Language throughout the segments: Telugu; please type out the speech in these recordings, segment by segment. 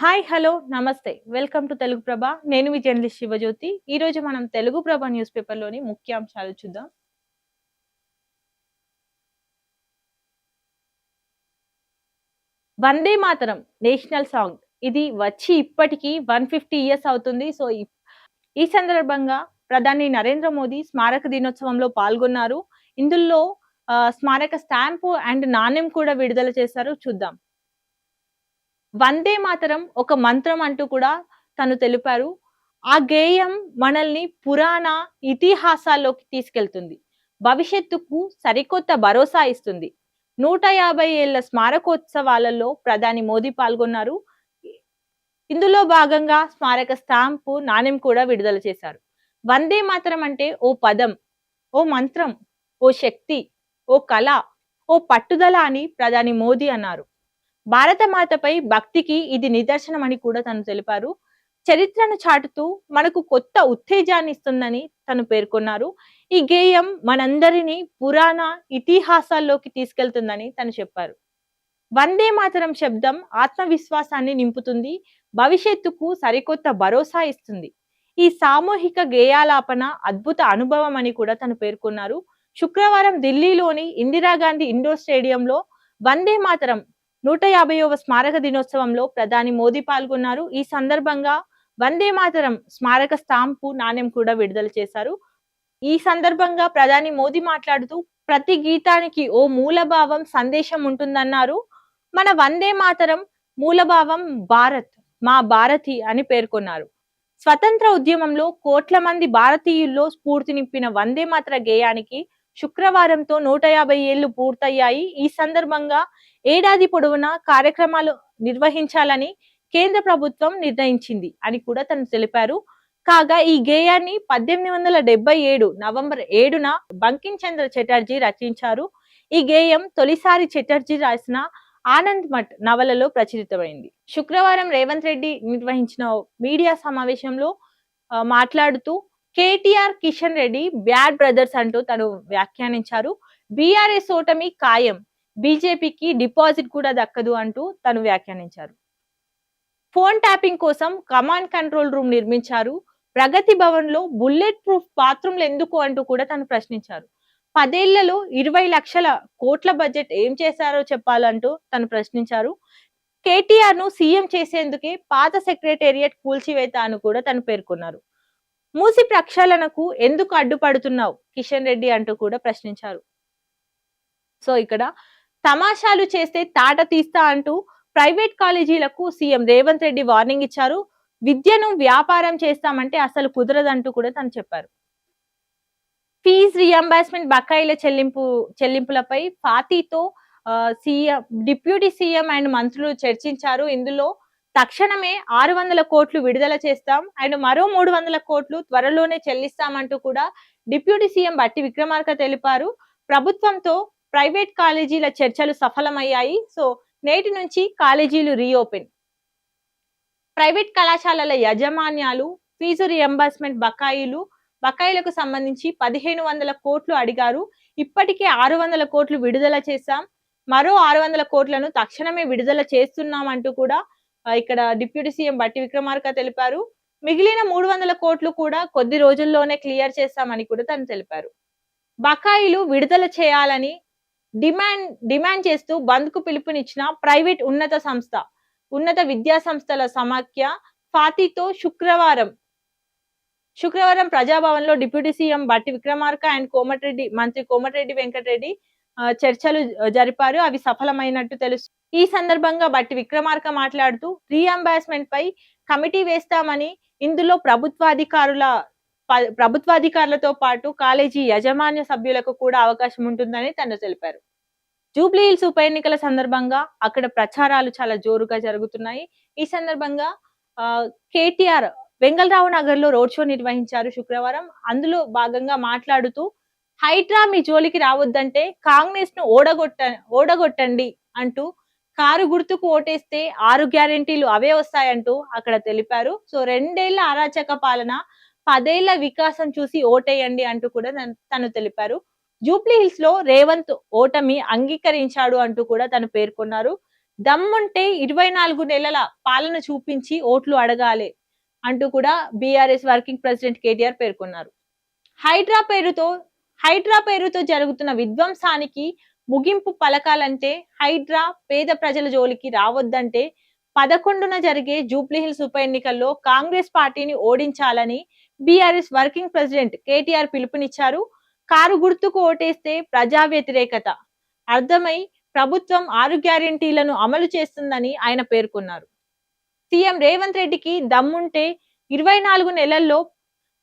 హాయ్ హలో నమస్తే. Welcome to Telugu Prabha. నేను మీ జర్నలిస్ట్ శివజ్యోతి. ఈ రోజు మనం తెలుగు ప్రభ న్యూస్ పేపర్లోని ముఖ్యాంశాలు చూద్దాం. Vande Mataram national song. ఇది వచ్చి ఇప్పటికీ వన్ ఫిఫ్టీ ఇయర్స్ అవుతుంది. సో ఈ- సందర్భంగా ప్రధాని నరేంద్ర మోదీ స్మారక దినోత్సవంలో పాల్గొన్నారు. ఇందులో స్మారక స్టాంపు అండ్ నాణ్యం కూడా విడుదల చేశారు. చూద్దాం. వందే మాతరం ఒక మంత్రం అంటూ కూడా తను తెలిపారు. ఆ గేయం మనల్ని పురాణ ఇతిహాసాల్లోకి తీసుకెళ్తుంది. భవిష్యత్తుకు సరికొత్త భరోసా ఇస్తుంది. నూట యాభై ఏళ్ళ స్మారకోత్సవాలలో ప్రధాని మోదీ పాల్గొన్నారు. ఇందులో భాగంగా స్మారక స్టాంపు నాణ్యం కూడా విడుదల చేశారు. వందే మాతరం అంటే ఓ పదం ఓ మంత్రం ఓ శక్తి ఓ కళ ఓ పట్టుదల అని ప్రధాని మోదీ అన్నారు. భారత మాతపై భక్తికి ఇది నిదర్శనం అని కూడా తను తెలిపారు. చరిత్రను చాటుతూ మనకు కొత్త ఉత్తేజాన్ని ఇస్తుందని తను పేర్కొన్నారు. ఈ గేయం మనందరినీ పురాణ ఇతిహాసాల్లోకి తీసుకెళ్తుందని తను చెప్పారు. వందే మాతరం శబ్దం ఆత్మవిశ్వాసాన్ని నింపుతుంది భవిష్యత్తుకు సరికొత్త భరోసా ఇస్తుంది. ఈ సామూహిక గేయాలాపన అద్భుత అనుభవం అని కూడా తను పేర్కొన్నారు. శుక్రవారం ఢిల్లీలోని ఇందిరాగాంధీ ఇండోర్ స్టేడియంలో వందే మాతరం నూట యాభైవ స్మారక దినోత్సవంలో ప్రధాని మోదీ పాల్గొన్నారు. ఈ సందర్భంగా వందే మాతరం స్మారక స్టాంపు నాణ్యం కూడా విడుదల చేశారు. ఈ సందర్భంగా ప్రధాని మోదీ మాట్లాడుతూ ప్రతి గీతానికి ఓ మూలభావం సందేశం ఉంటుందన్నారు. మన వందే మాతరం మూలభావం భారత్ మా భారతి అని పేర్కొన్నారు. స్వతంత్ర ఉద్యమంలో కోట్ల మంది భారతీయుల్లో స్ఫూర్తి నింపిన వందే మాతర గేయానికి శుక్రవారంతో నూట యాభై ఏళ్ళు పూర్తయ్యాయి. ఈ సందర్భంగా ఏడాది పొడవునా కార్యక్రమాలు నిర్వహించాలని కేంద్ర ప్రభుత్వం నిర్ణయించింది అని కూడా తను తెలిపారు. కాగా ఈ గేయాన్ని పద్దెనిమిది వందల డెబ్బై ఏడు నవంబర్ ఏడున బంకిం చంద్ర చటర్జీ రచించారు. ఈ గేయం తొలిసారి చటర్జీ రాసిన ఆనంద్ మఠ్ నవలలో ప్రచురితమైంది. శుక్రవారం రేవంత్ రెడ్డి నిర్వహించిన మీడియా సమావేశంలో మాట్లాడుతూ కేటీఆర్ కిషన్ రెడ్డి బ్యాడ్ బ్రదర్స్ అంటూ తను వ్యాఖ్యానించారు. బీఆర్ఎస్ ఓటమి ఖాయం బీజేపీకి డిపాజిట్ కూడా దక్కదు అంటూ తను వ్యాఖ్యానించారు. ఫోన్ ట్యాపింగ్ కోసం కమాండ్ కంట్రోల్ రూమ్ నిర్మించారు. ప్రగతి భవన్లో బుల్లెట్ ప్రూఫ్ బాత్రూమ్లు ఎందుకు అంటూ కూడా తను ప్రశ్నించారు. పదేళ్ళలో ఇరవై లక్షల కోట్ల బడ్జెట్ ఏం చేశారో చెప్పాలంటూ తను ప్రశ్నించారు. కేటీఆర్ను సీఎం చేసేందుకే పాత సెక్రటేరియట్ కూల్చివేత అని కూడా తను పేర్కొన్నారు. మూసి ప్రక్షాళనకు ఎందుకు అడ్డుపడుతున్నావు? కిషన్ రెడ్డి అంటూ కూడా ప్రశ్నించారు. సో ఇక్కడ తమాషాలు చేస్తే తాట తీస్తా అంటూ ప్రైవేట్ కాలేజీలకు సీఎం రేవంత్ రెడ్డి వార్నింగ్ ఇచ్చారు. విద్యను వ్యాపారం చేస్తామంటే అసలు కుదరదంటూ కూడా తను చెప్పారు. ఫీజ్ రియంబర్స్మెంట్ బకాయిల చెల్లింపు చెల్లింపులపై ఫాతీతో సీఎం డిప్యూటీ సీఎం అండ్ మంత్రులు చర్చించారు. ఇందులో తక్షణమే ఆరు వందల కోట్లు విడుదల చేస్తాం. అండ్ మరో మూడు వందల కోట్లు త్వరలోనే చెల్లిస్తామంటూ కూడా డిప్యూటీ సీఎం బట్టి విక్రమార్క తెలిపారు. ప్రభుత్వంతో ప్రైవేట్ కాలేజీల చర్చలు సఫలమయ్యాయి. సో నేటి నుంచి కాలేజీలు రీఓపెన్. ప్రైవేట్ కళాశాలల యాజమాన్యాలు ఫీజు రియంబర్స్మెంట్ బకాయిలు బకాయిలకు సంబంధించి పదిహేను వందల కోట్లు అడిగారు. ఇప్పటికే ఆరు వందల కోట్లు విడుదల చేశాం. మరో ఆరు వందల కోట్లను తక్షణమే విడుదల చేస్తున్నాం అంటూ కూడా ఇక్కడ డిప్యూటీ సీఎం బట్టి విక్రమార్క తెలిపారు. మిగిలిన మూడు వందల కోట్లు కూడా కొద్ది రోజుల్లోనే క్లియర్ చేస్తామని కూడా తను తెలిపారు. బకాయిలు విడుదల చేయాలని డిమాండ్ డిమాండ్ చేస్తూ బంద్కు పిలుపునిచ్చిన ప్రైవేట్ ఉన్నత సంస్థ ఉన్నత విద్యా సంస్థల సమాఖ్య ఫాతితో శుక్రవారం శుక్రవారం ప్రజాభవన్లో డిప్యూటీ సీఎం బట్టి విక్రమార్క అండ్ కోమటిరెడ్డి మంత్రి కోమటిరెడ్డి వెంకటరెడ్డి చర్చలు జరిపారు. అవి సఫలమైనట్టు తెలుసు. ఈ సందర్భంగా బట్టి విక్రమార్క మాట్లాడుతూ రీఎంబాస్మెంట్ పై కమిటీ వేస్తామని ఇందులో ప్రభుత్వాధికారుల ప్రభుత్వాధికారులతో పాటు కాలేజీ యాజమాన్య సభ్యులకు కూడా అవకాశం ఉంటుందని తను తెలిపారు. జూబ్లీ హిల్స్ ఉప ఎన్నికల సందర్భంగా అక్కడ ప్రచారాలు చాలా జోరుగా జరుగుతున్నాయి. ఈ సందర్భంగా ఆ, కేటీఆర్ వెంగళరావు నగర్లో రోడ్ షో నిర్వహించారు శుక్రవారం. అందులో భాగంగా మాట్లాడుతూ హైడ్రా మీ జోలికి రావద్దంటే కాంగ్రెస్ను ఓడగొట్ట ఓడగొట్టండి అంటూ కారు గుర్తుకు ఓటేస్తే ఆరు గ్యారెంటీలు అవే వస్తాయంటూ అక్కడ తెలిపారు. సో రెండేళ్ళ అరాచక పాలన పదేళ్ళ వికాసం చూసి ఓటేయండి అంటూ కూడా తను తెలిపారు. జూబ్లీ హిల్స్లో రేవంత్ ఓటమి అంగీకరించాడు అంటూ కూడా తను పేర్కొన్నారు. దమ్ముంటే ఇరవై నాలుగు నెలల పాలన చూపించి ఓట్లు అడగాలి అంటూ కూడా బీఆర్ఎస్ వర్కింగ్ ప్రెసిడెంట్ కేటీఆర్ పేర్కొన్నారు. హైడ్రా పేరుతో హైడ్రా పేరుతో జరుగుతున్న విధ్వంసానికి ముగింపు పలకాలంటే హైడ్రా పేద ప్రజల జోలికి రావద్దంటే పదకొండున జరిగే జూబ్లీహిల్స్ ఉప ఎన్నికల్లో కాంగ్రెస్ పార్టీని ఓడించాలని బీఆర్ఎస్ వర్కింగ్ ప్రెసిడెంట్ కేటీఆర్ పిలుపునిచ్చారు. కారు గుర్తుకు ఓటేస్తే ప్రజా వ్యతిరేకత. అర్థమై ప్రభుత్వం ఆరు గ్యారంటీలను అమలు చేస్తుందని ఆయన పేర్కొన్నారు. సీఎం రేవంత్ రెడ్డికి దమ్ముంటే ఇరవై నాలుగు నెలల్లో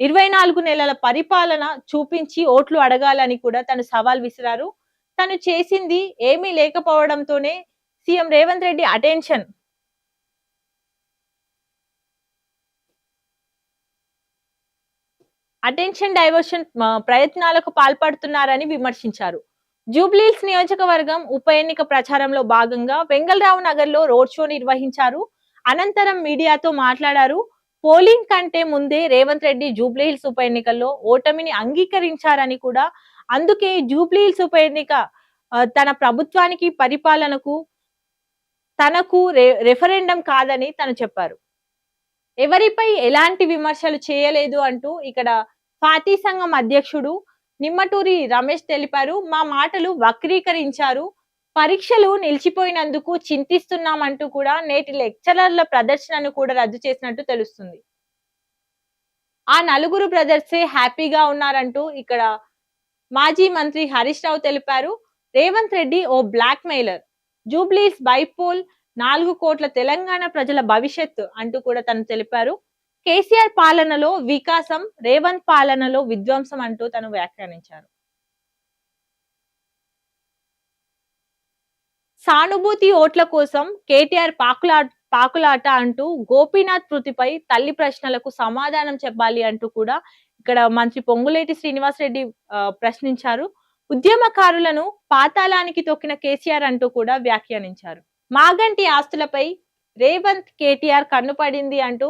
ఇరవై నాలుగు నెలల పరిపాలన చూపించి ఓట్లు అడగాలని కూడా తను సవాల్ విసిరారు. తను చేసింది ఏమీ లేకపోవడంతోనే CM Revanth Reddy attention attention diversion ప్రయత్నాలకు పాల్పడుతున్నారని విమర్శించారు. జూబ్లీస్ నియోజకవర్గం ఉప ఎన్నిక ప్రచారంలో భాగంగా వెంగళరావు నగర్లో రోడ్ షో నిర్వహించారు. అనంతరం మీడియాతో మాట్లాడారు. పోలింగ్ కంటే ముందే రేవంత్ రెడ్డి జూబ్లీహిల్స్ ఉప ఎన్నికల్లో ఓటమిని అంగీకరించారని కూడా అందుకే జూబ్లీహిల్స్ ఉప ఎన్నిక తన ప్రభుత్వానికి పరిపాలనకు తనకు రెఫరెండం కాదని తను చెప్పారు. ఎవరిపై ఎలాంటి విమర్శలు చేయలేదు అంటూ ఇక్కడ పార్టీ సంఘం అధ్యక్షుడు నిమ్మటూరి రమేష్ తెలిపారు. మా మాటలు వక్రీకరించారు. పరీక్షలు నిలిచిపోయినందుకు చింతిస్తున్నామంటూ కూడా నేటి లెక్చరర్ల ప్రదర్శనను కూడా రద్దు చేసినట్టు తెలుస్తుంది. ఆ నలుగురు బ్రదర్సే హ్యాపీగా ఉన్నారంటూ ఇక్కడ మాజీ మంత్రి హరీష్ రావు తెలిపారు. రేవంత్ రెడ్డి ఓ బ్లాక్ మెయిలర్ జూబ్లీస్ బైపోల్ నాలుగు కోట్ల తెలంగాణ ప్రజల భవిష్యత్తు అంటూ కూడా తను తెలిపారు. కేసీఆర్ పాలనలో వికాసం రేవంత్ పాలనలో విధ్వంసం అంటూ తను వ్యాఖ్యానించారు. సానుభూతి ఓట్ల కోసం కేటీఆర్ పాకులా పాకులాట అంటూ గోపీనాథ్ కృతిపై తల్లి ప్రశ్నలకు సమాధానం చెప్పాలి అంటూ కూడా ఇక్కడ మంత్రి పొంగులేటి శ్రీనివాసరెడ్డి ప్రశ్నించారు. ఉద్యమకారులను పాతాళానికి తొక్కిన కేసీఆర్ అంటూ కూడా వ్యాఖ్యానించారు. మాగంటి ఆస్తులపై రేవంత్ కేటీఆర్ కన్నుపడింది అంటూ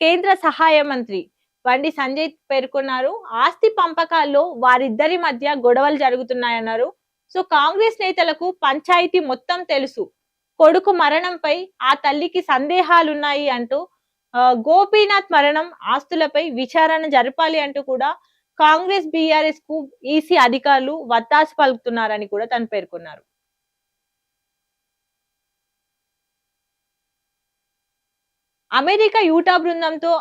కేంద్ర సహాయ మంత్రి బండి సంజయ్ పేర్కొన్నారు. ఆస్తి పంపకాల్లో వారిద్దరి మధ్య గొడవలు జరుగుతున్నాయన్నారు. సో కాంగ్రెస్ నేతలకు పంచాయతీ మొత్తం తెలుసు. కొడుకు మరణంపై ఆ తల్లికి సందేహాలున్నాయి అంటూ గోపీనాథ్ మరణం ఆస్తులపై విచారణ జరపాలి అంటూ కూడా కాంగ్రెస్ బీఆర్ఎస్కు ఈసీ అధికారులు వత్తాసు పలుకుతున్నారని కూడా తను పేర్కొన్నారు. అమెరికా యూటా బృందంతో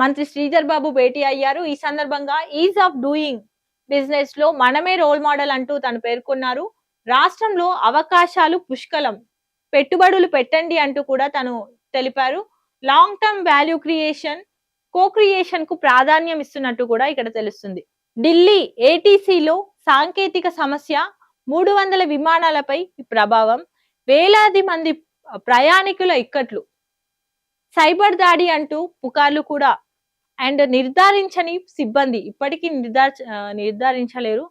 మంత్రి శ్రీధర్ బాబు భేటీ అయ్యారు. ఈ సందర్భంగా ఈజ్ ఆఫ్ డూయింగ్ బిజినెస్లో మనమే రోల్ మోడల్ అంటూ తను పేర్కొన్నారు. రాష్ట్రంలో అవకాశాలు పుష్కలం పెట్టుబడులు పెట్టండి అంటూ కూడా తను తెలిపారు. Long term value creation co క్రియేషన్కు ప్రాధాన్యం ఇస్తున్నట్టు కూడా ఇక్కడ తెలుస్తుంది. ఢిల్లీ ఏటీసీలో సాంకేతిక సమస్య మూడు వందల విమానాలపై ప్రభావం వేలాది మంది ప్రయాణికుల ఇక్కట్లు సైబర్ దాడి అంటూ పుకార్లు కూడా. అండ్ నిర్ధారించని సిబ్బంది ఇప్పటికీ నిర్ధార నిర్ధారించలేరు.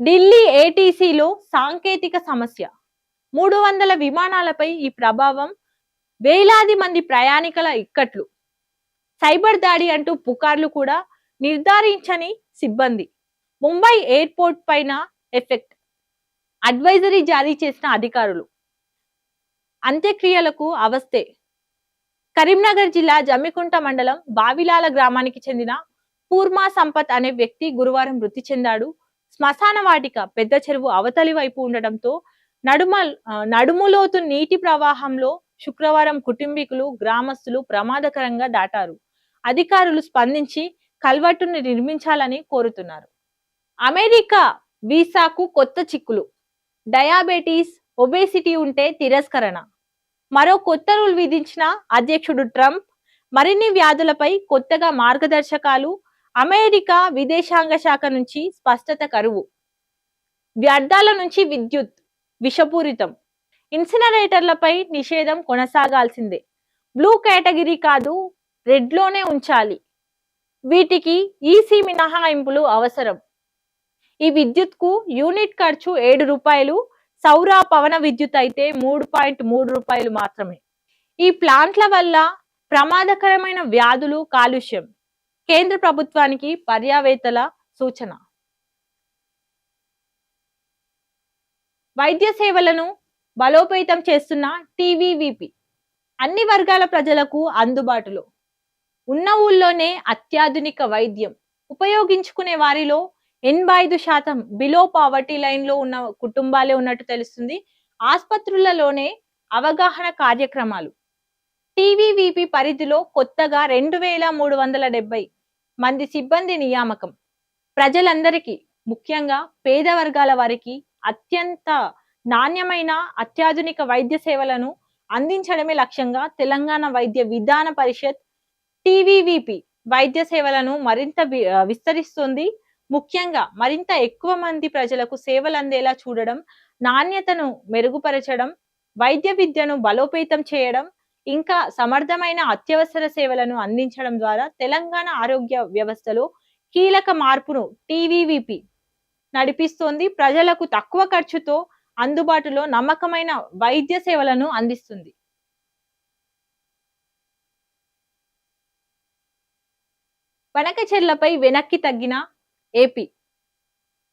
ఢిల్లీ ఏటీసీలో సాంకేతిక సమస్య. మూడు వందల విమానాలపై ఈ ప్రభావం వేలాది మంది ప్రయాణికుల ఇక్కట్లు. సైబర్ దాడి అంటూ పుకార్లు కూడా నిర్ధారించని సిబ్బంది. ముంబై ఎయిర్పోర్ట్ పైన ఎఫెక్ట్. అడ్వైజరీ జారీ చేసిన అధికారులు. అంత్యక్రియలకు అవస్థే. కరీంనగర్ జిల్లా జమ్మికుంట మండలం బావిలాల గ్రామానికి చెందిన పూర్మా సంపత్ అనే వ్యక్తి గురువారం మృతి చెందాడు. శ్మశాన వాటిక పెద్ద చెరువు అవతలి వైపు ఉండటంతో నడుమ నడుములోతు నీటి ప్రవాహంలో శుక్రవారం కుటుంబీకులు గ్రామస్తులు ప్రమాదకరంగా దాటారు. అధికారులు స్పందించి కల్వట్టును నిర్మించాలని కోరుతున్నారు. అమెరికా వీసాకు కొత్త చిక్కులు. డయాబెటీస్ ఒబేసిటీ ఉంటే తిరస్కరణ. మరో కొత్త రూల్ విధించిన అధ్యక్షుడు ట్రంప్ మరిన్ని వ్యాధులపై కొత్తగా మార్గదర్శకాలు అమెరికా విదేశాంగ శాఖ నుంచి స్పష్టత కరువు. వ్యర్థాల నుంచి విద్యుత్ విషపూరితం. ఇన్సినరేటర్లపై నిషేధం కొనసాగాల్సిందే. బ్లూ కేటగిరీ కాదు రెడ్లోనే ఉంచాలి. వీటికి ఈసీ మినహాయింపులు అవసరం. ఈ విద్యుత్కు యూనిట్ ఖర్చు ఏడు రూపాయలు సౌర పవన విద్యుత్ అయితే మూడు పాయింట్ మూడు రూపాయలు మాత్రమే. ఈ ప్లాంట్ల వల్ల ప్రమాదకరమైన వ్యాధులు కాలుష్యం. కేంద్ర ప్రభుత్వానికి పర్యావేత్తల సూచన. వైద్య సేవలను బలోపేతం చేస్తున్న టీవీవీపీ. అన్ని వర్గాల ప్రజలకు అందుబాటులో. ఉన్న ఊళ్ళోనే అత్యాధునిక వైద్యం. ఉపయోగించుకునే వారిలో ఎనభై ఐదు శాతం బిలో పావర్టీ లైన్లో ఉన్న కుటుంబాలే ఉన్నట్టు తెలుస్తుంది. ఆసుపత్రులలోనే అవగాహన కార్యక్రమాలు. టీవీవీపీ పరిధిలో కొత్తగా రెండు వేల మూడు వందల డెబ్బై మంది సిబ్బంది నియామకం. ప్రజలందరికీ ముఖ్యంగా పేద వర్గాల వారికి అత్యంత నాణ్యమైన అత్యాధునిక వైద్య సేవలను అందించడమే లక్ష్యంగా తెలంగాణ వైద్య విధాన పరిషత్ టీవీవీపీ వైద్య సేవలను మరింత వి- విస్తరిస్తుంది. ముఖ్యంగా మరింత ఎక్కువ మంది ప్రజలకు సేవలు అందేలా చూడడం నాణ్యతను మెరుగుపరచడం వైద్య విద్యను బలోపేతం చేయడం ఇంకా సమర్థమైన అత్యవసర సేవలను అందించడం ద్వారా తెలంగాణ ఆరోగ్య వ్యవస్థలో కీలక మార్పును టీవీవీపీ నడిపిస్తోంది. ప్రజలకు తక్కువ ఖర్చుతో అందుబాటులో నమ్మకమైన వైద్య సేవలను అందిస్తుంది. వనకచెర్లపై వెనక్కి తగ్గిన ఏపీ.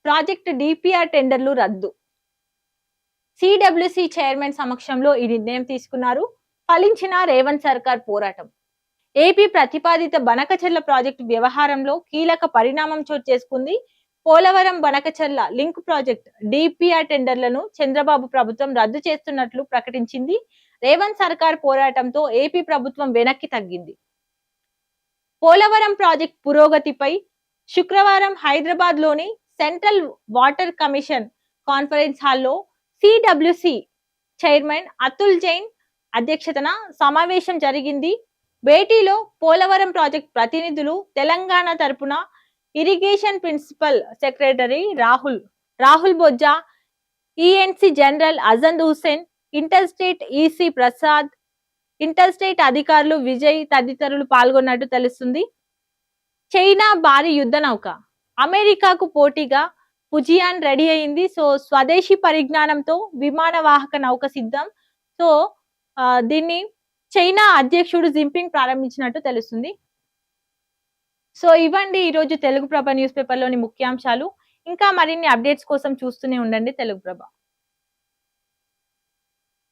ప్రాజెక్టు డిపిఆర్ టెండర్లు రద్దు. సిడబ్ల్యూసి చైర్మన్ సమక్షంలో ఈ నిర్ణయం తీసుకున్నారు ఫలించిన రేవంత్ సర్కార్ పోరాటం. ఏపీ ప్రతిపాదిత బనకచెర్ల ప్రాజెక్టు వ్యవహారంలో కీలక పరిణామం చోటు చేసుకుంది. Polavaram Banakacherla link project DPR టెండర్లను Chandrababu ప్రభుత్వం రద్దు చేస్తున్నట్లు ప్రకటించింది. రేవంత్ సర్కార్ పోరాటంతో ఏపీ ప్రభుత్వం వెనక్కి తగ్గింది. పోలవరం ప్రాజెక్ట్ పురోగతిపై శుక్రవారం హైదరాబాద్లోని సెంట్రల్ వాటర్ కమిషన్ కాన్ఫరెన్స్ హాల్లో సిడబ్ల్యూసి చైర్మన్ అతుల్ జైన్ అధ్యక్షతన సమావేశం జరిగింది. భేటీలో పోలవరం ప్రాజెక్ట్ ప్రతినిధులు తెలంగాణ తరపున irrigation principal secretary Rahul Rahul Bojja ENC general అజంద్ Hussain inter state EC Prasad inter state అధికారులు విజయ్ తదితరులు పాల్గొన్నట్టు తెలుస్తుంది. చైనా భారీ యుద్ధ నౌక. అమెరికాకు పోటీగా పుజియాన్ రెడీ అయింది. సో స్వదేశీ పరిజ్ఞానంతో విమాన వాహక నౌక సిద్ధం. సో దీన్ని చైనా అధ్యక్షుడు జింపింగ్ ప్రారంభించినట్టు తెలుస్తుంది. సో ఇవ్వండి ఈరోజు తెలుగు ప్రభ న్యూస్ పేపర్లోని ముఖ్యాంశాలు. ఇంకా మరిన్ని అప్డేట్స్ కోసం చూస్తూనే ఉండండి తెలుగు ప్రభ.